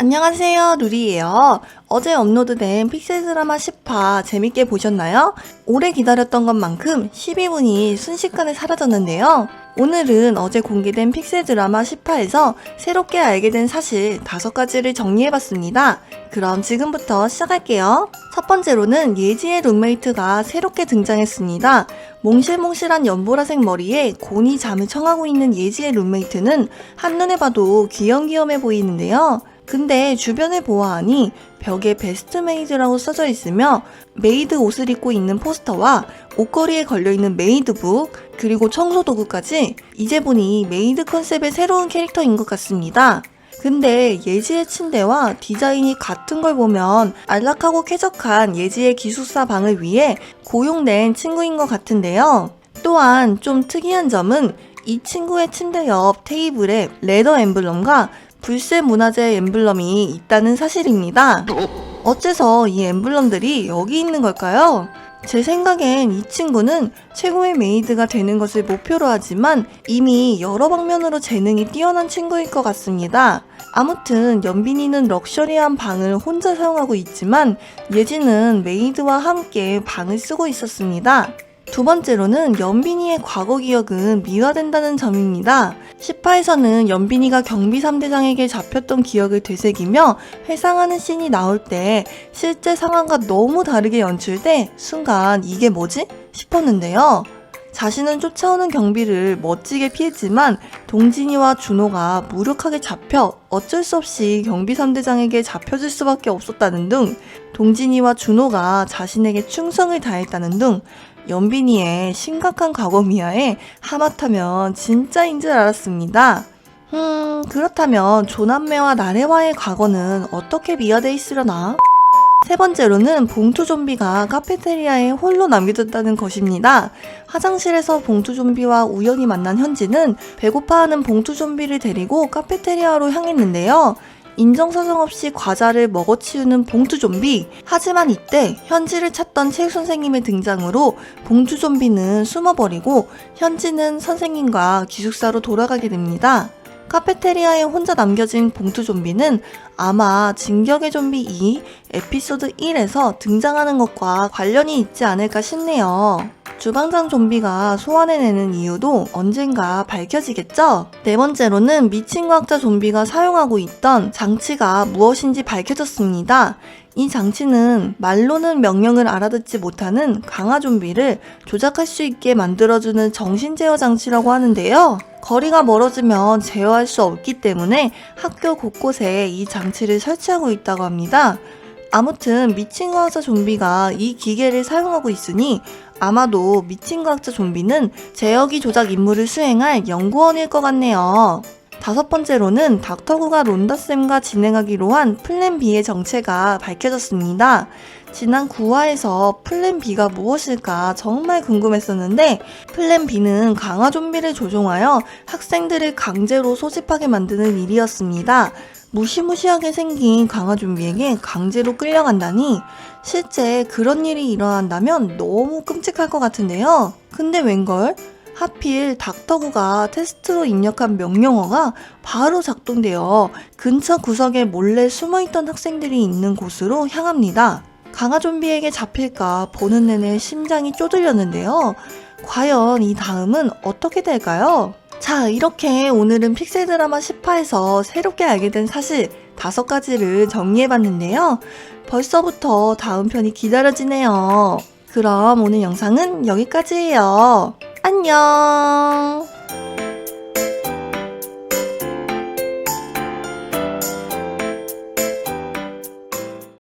안녕하세요, 루리예요. 어제 업로드된 픽셀 드라마 10화 재밌게 보셨나요? 오래 기다렸던 것만큼 12분이 순식간에 사라졌는데요. 오늘은 어제 공개된 픽셀 드라마 10화에서 새롭게 알게 된 사실 5가지를 정리해봤습니다. 그럼 지금부터 시작할게요. 첫 번째로는 예지의 룸메이트가 새롭게 등장했습니다. 몽실몽실한 연보라색 머리에 곤히 잠을 청하고 있는 예지의 룸메이트는 한눈에 봐도 귀염귀염해 보이는데요. 근데 주변을 보아하니 벽에 베스트 메이드라고 써져 있으며 메이드 옷을 입고 있는 포스터와 옷걸이에 걸려있는 메이드북 그리고 청소 도구까지 이제 보니 메이드 컨셉의 새로운 캐릭터인 것 같습니다. 근데 예지의 침대와 디자인이 같은 걸 보면 안락하고 쾌적한 예지의 기숙사 방을 위해 고용된 친구인 것 같은데요. 또한 좀 특이한 점은 이 친구의 침대 옆 테이블에 레더 엠블럼과 불새 문화재 엠블럼이 있다는 사실입니다. 어째서 이 엠블럼들이 여기 있는 걸까요? 제 생각엔 이 친구는 최고의 메이드가 되는 것을 목표로 하지만 이미 여러 방면으로 재능이 뛰어난 친구일 것 같습니다. 아무튼 연빈이는 럭셔리한 방을 혼자 사용하고 있지만 예지는 메이드와 함께 방을 쓰고 있었습니다. 두 번째로는 연빈이의 과거 기억은 미화된다는 점입니다. 10화에서는 연빈이가 경비 3대장에게 잡혔던 기억을 되새기며 회상하는 씬이 나올 때 실제 상황과 너무 다르게 연출돼 순간 이게 뭐지? 싶었는데요. 자신은 쫓아오는 경비를 멋지게 피했지만 동진이와 준호가 무력하게 잡혀 어쩔 수 없이 경비 3대장에게 잡혀질 수밖에 없었다는 등 동진이와 준호가 자신에게 충성을 다했다는 등 연빈이의 심각한 과거 미화에 하마터면 진짜인 줄 알았습니다. 음, 그렇다면 조남매와 나래와의 과거는 어떻게 미화돼 있으려나? 세 번째로는 봉투 좀비가 카페테리아에 홀로 남겨졌다는 것입니다. 화장실에서 봉투 좀비와 우연히 만난 현지는 배고파하는 봉투 좀비를 데리고 카페테리아로 향했는데요. 인정사정 없이 과자를 먹어치우는 봉투 좀비. 하지만 이때 현지를 찾던 책 선생님의 등장으로 봉투 좀비는 숨어버리고 현지는 선생님과 기숙사로 돌아가게 됩니다. 카페테리아에 혼자 남겨진 봉투 좀비는 아마 진격의 좀비 2 에피소드 1에서 등장하는 것과 관련이 있지 않을까 싶네요. 주방장 좀비가 소환해내는 이유도 언젠가 밝혀지겠죠? 네 번째로는 미친 과학자 좀비가 사용하고 있던 장치가 무엇인지 밝혀졌습니다. 이 장치는 말로는 명령을 알아듣지 못하는 강화 좀비를 조작할 수 있게 만들어주는 정신 제어 장치라고 하는데요. 거리가 멀어지면 제어할 수 없기 때문에 학교 곳곳에 이 장치를 설치하고 있다고 합니다. 아무튼 미친 과학자 좀비가 이 기계를 사용하고 있으니 아마도 미친 과학자 좀비는 제어기 조작 임무를 수행할 연구원일 것 같네요. 다섯 번째로는 닥터구가 론다쌤과 진행하기로 한 플랜 B의 정체가 밝혀졌습니다. 지난 9화에서 플랜 B가 무엇일까 정말 궁금했었는데 플랜 B는 강화 좀비를 조종하여 학생들을 강제로 소집하게 만드는 일이었습니다. 무시무시하게 생긴 강화 좀비에게 강제로 끌려간다니 실제 그런 일이 일어난다면 너무 끔찍할 것 같은데요. 근데 웬걸? 하필 닥터구가 테스트로 입력한 명령어가 바로 작동되어 근처 구석에 몰래 숨어있던 학생들이 있는 곳으로 향합니다. 강화 좀비에게 잡힐까 보는 내내 심장이 쪼들렸는데요. 과연 이 다음은 어떻게 될까요? 자, 이렇게 오늘은 픽셀 드라마 10화에서 새롭게 알게 된 사실 다섯 가지를 정리해봤는데요. 벌써부터 다음 편이 기다려지네요. 그럼 오늘 영상은 여기까지예요. 안녕!